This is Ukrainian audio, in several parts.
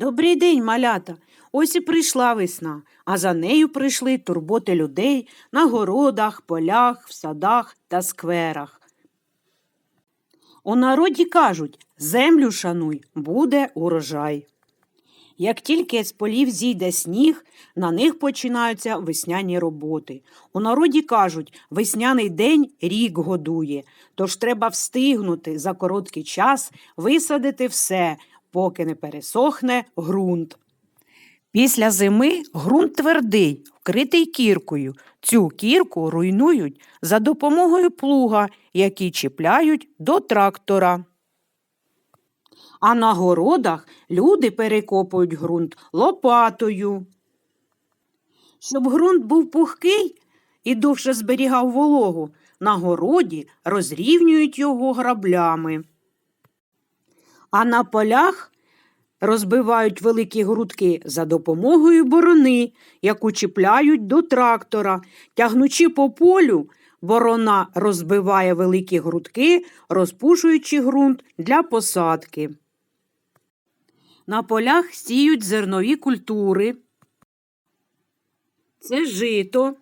Добрий день, малята. Ось і прийшла весна, а за нею прийшли турботи людей на городах, полях, в садах та скверах. У народі кажуть землю шануй, буде урожай. Як тільки з полів зійде сніг, на них починаються весняні роботи. У народі кажуть, весняний день рік годує, тож треба встигнути за короткий час висадити все, поки не пересохне ґрунт. Після зими ґрунт твердий, вкритий кіркою. Цю кірку руйнують за допомогою плуга, який чіпляють до трактора. А на городах люди перекопують ґрунт лопатою. Щоб ґрунт був пухкий і довше зберігав вологу, на городі розрівнюють його граблями. А на полях розбивають великі грудки за допомогою борони, яку чіпляють до трактора. Тягнучи по полю, борона розбиває великі грудки, розпушуючи ґрунт для посадки. На полях сіють зернові культури. Це жито,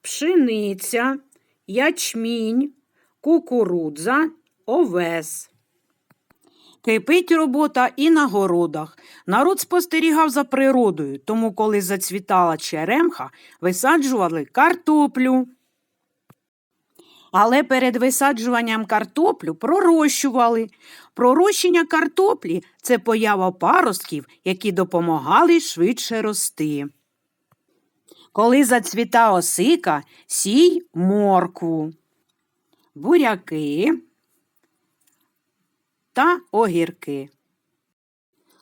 пшениця, ячмінь, кукурудза, овес. Кипить робота і на городах. Народ спостерігав за природою, тому, коли зацвітала черемха, висаджували картоплю. Але перед висаджуванням картоплю пророщували. Пророщення картоплі це поява паростків, які допомагали швидше рости. Коли зацвіта осика, сій моркву, буряки та огірки.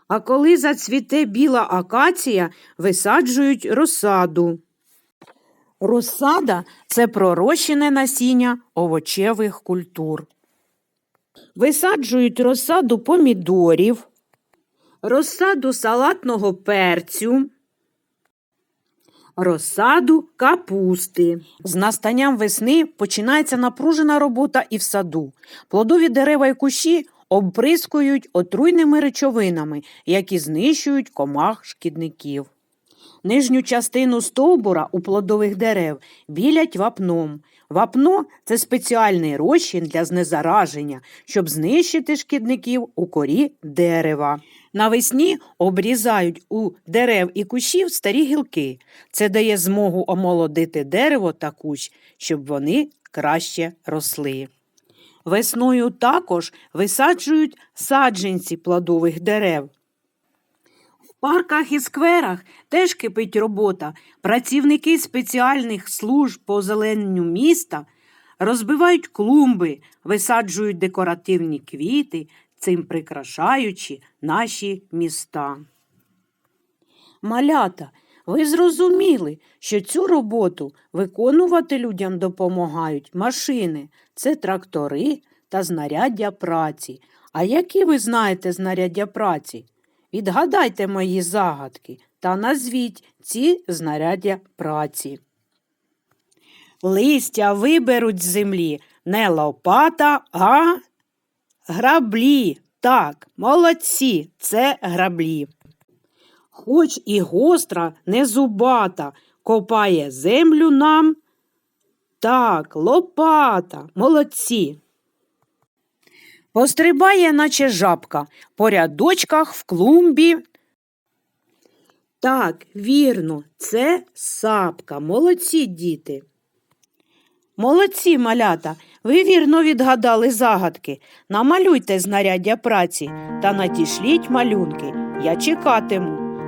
А коли зацвіте біла акація, висаджують розсаду. Розсада це пророщене насіння овочевих культур. Висаджують розсаду помідорів, розсаду салатного перцю, розсаду капусти. З настанням весни починається напружена робота і в саду. Плодові дерева і кущі обприскують отруйними речовинами, які знищують комах шкідників. Нижню частину стовбура у плодових дерев білять вапном. Вапно це спеціальний розчин для знезараження, щоб знищити шкідників у корі дерева. Навесні обрізають у дерев і кущів старі гілки. Це дає змогу омолодити дерево та кущ, щоб вони краще росли. Весною також висаджують саджанці плодових дерев. В парках і скверах теж кипить робота. Працівники спеціальних служб по озелененню міста розбивають клумби, висаджують декоративні квіти, цим прикрашаючи наші міста. Малята, ви зрозуміли, що цю роботу виконувати людям допомагають машини, це трактори та знаряддя праці. А які ви знаєте знаряддя праці? Відгадайте мої загадки та назвіть ці знаряддя праці. Листя виберуть з землі не лопата, а граблі. Так, молодці, це граблі. Хоч і гостра, не зубата, копає землю нам. Так, лопата, молодці. Пострибає, наче жабка, по рядочках в клумбі. Так, вірно, це сапка. Молодці діти. Молодці, малята, ви вірно відгадали загадки. Намалюйте знаряддя праці та надішліть малюнки. Я чекатиму.